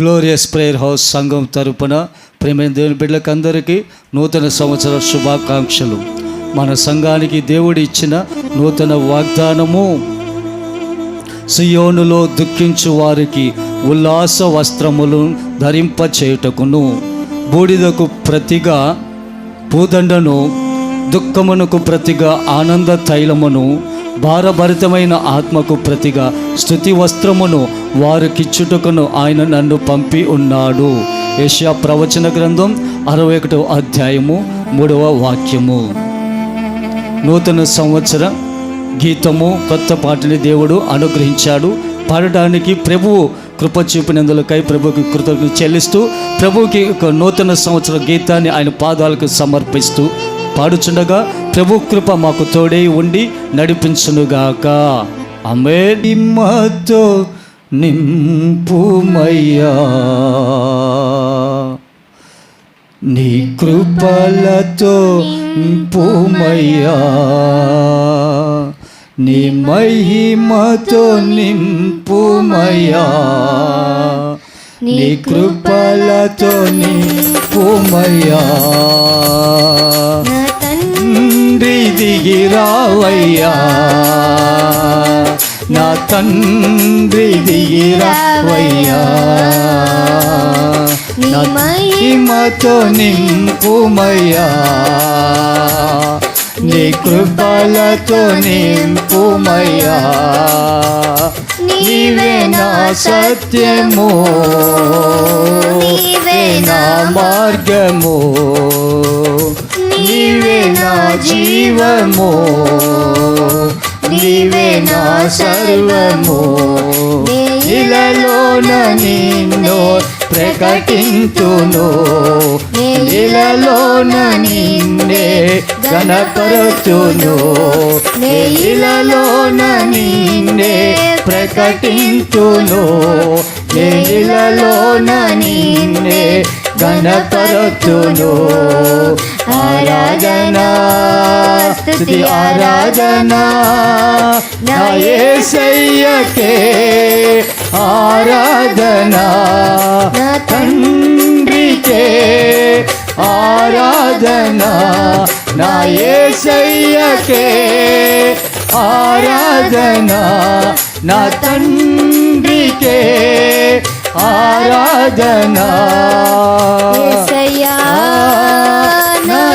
Glorious prayer house సంఘం తరపున ప్రేమైన దేవుని బిడ్డలకు అందరికీ నూతన సంవత్సర శుభాకాంక్షలు. మన సంఘానికి దేవుడు ఇచ్చిన నూతన వాగ్దానము సియోనులో దుఃఖించు వారికి ఉల్లాస వస్త్రములు ధరింప చేయుటకును బూడిదకు ప్రతిగా పూదండను దుఃఖమునకు ప్రతిగా ఆనంద తైలమును భారభరితమైన ఆత్మకు ప్రతిగా స్థుతి వస్త్రమును వారికిచ్చుటకును ఆయన నన్ను పంపి ఉన్నాడు. ఏషియా ప్రవచన గ్రంథం అరవై ఒకటవ అధ్యాయము మూడవ వాక్యము. నూతన సంవత్సర గీతము కొత్త పాటని దేవుడు అనుగ్రహించాడు. పాడడానికి ప్రభువు కృప చూపినందులకై ప్రభుకి కృతజ్ఞత చెల్లిస్తూ ప్రభువుకి ఒక నూతన సంవత్సర గీతాన్ని ఆయన పాదాలకు సమర్పిస్తూ పాడుచుండగా ప్రభు కృప మాకు తోడై ఉండి నడిపించునుగాక. అమే నిమ్మతో నింపుమయ్యా. నీ కృపలతో నింపుమయ్యా. నీ మహిమతో నింపుమయ్యా. నీ కృపలతో నింపుమయ్యా. తండ్రి దిగిరావయ్యా నా తండ్రి దిగిరావయ్యా మహిమతో నింపుమయ్యా. నీ కృపలతో నింపుమయ్యా. నీవే నా సత్యము. నీవే నా మార్గము. నీవే నా జీవము. సర్వము. ఇలలోన నిన్ను ప్రకటించును. ఇలలోన నిన్నే గణపరచును ఇలలోన నిన్నే ప్రకటించును. ఇలలోన నిన్నే గణపరచును ఆరాధనా స్తుతి ఆరాధనా నా యేసయ్యకే ఆరాధనా నా తండ్రికే ఆరాధనా నా యేసయ్యకే ఆరాధనా నా తండ్రికే ఆరాధనా.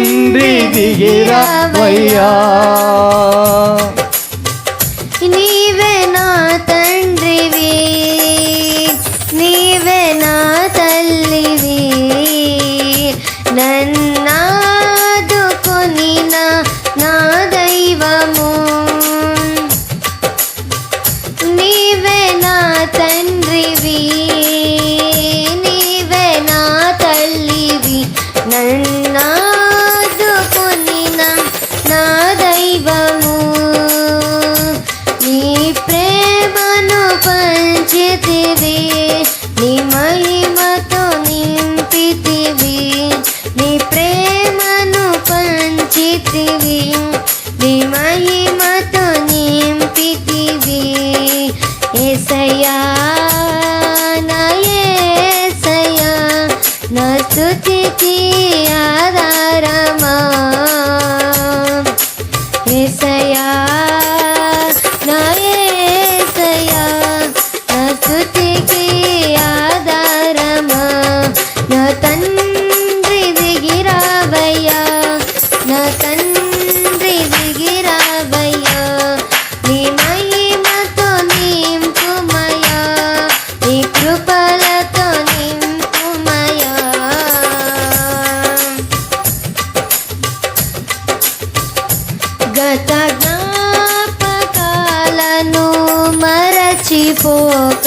తండ్రి దిగిరవయ్యా స్తుతికి గత జ్ఞాపకాలను మరచిపోక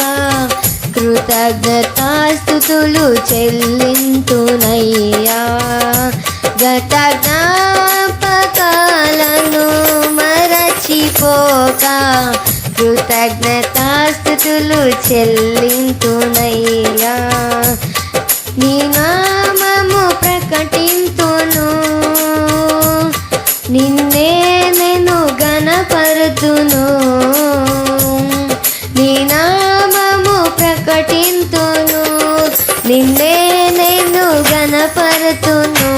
కృతజ్ఞతాస్తుతులు చెల్లింతునయ్యా. గత జ్ఞాపకాలను మరచిపోక కృతజ్ఞతాస్తుతులు చెల్లింతునయ్యా. నీ నామము ప్రకటింతును. నిన్నే గణపరుతును నీ నామము ప్రకటింతును. నిన్నే నేను గణపరుతును.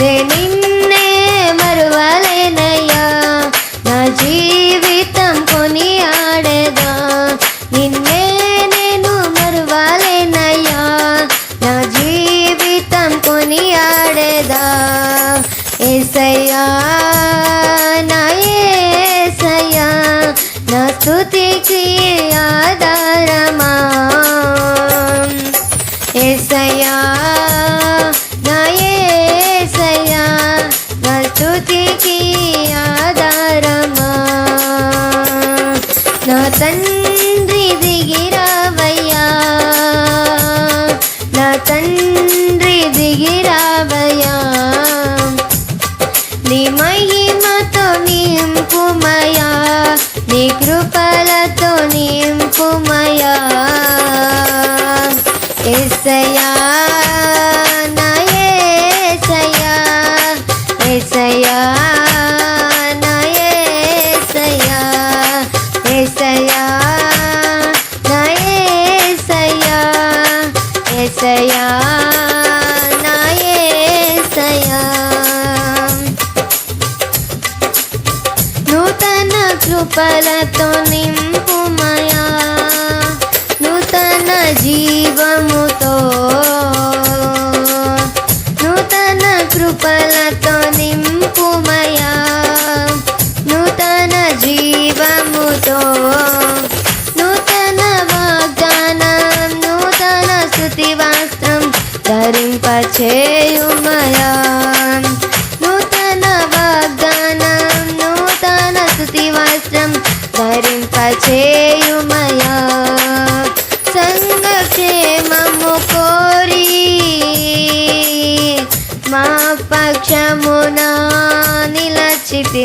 నే నిన్నే మరువలేనయ్యా. నా జీవితం కొని ఆడేదా నిన్నే నేను మరువలేనయ్యా. నా జీవితం కొని ఆడేదా ఏసయ్యా స్తుతికి ఆధారమా? నా తండ్రి దిగిరావయ్యా నా తండ్రి దిగిరావయ్యా నీ మహిమతో నింపుమయా నీ కృపలతో నింపుమయా ఎస్సయా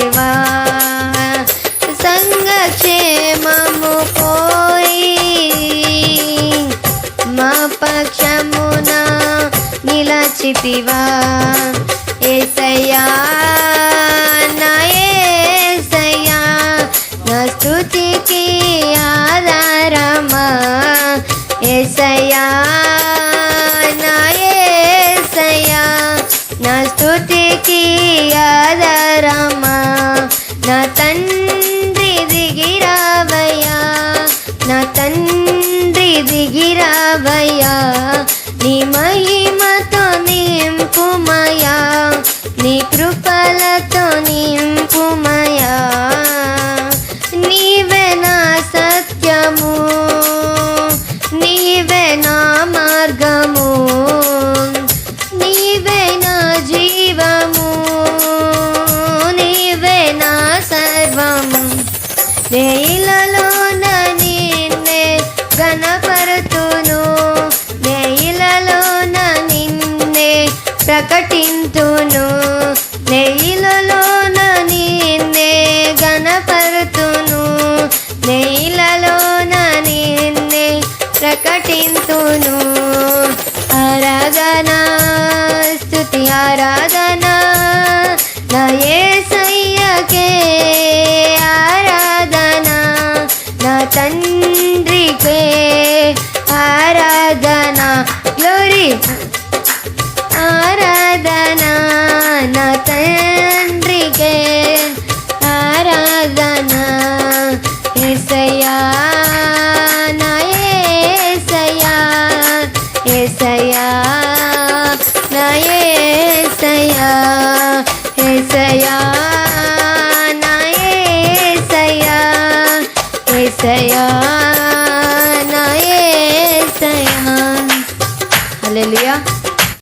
देवा నీ మహిమతో నింపుమయా నీ కృపలతో నింపుమయా తండ్రికే ఆరాధన గ్లోరీ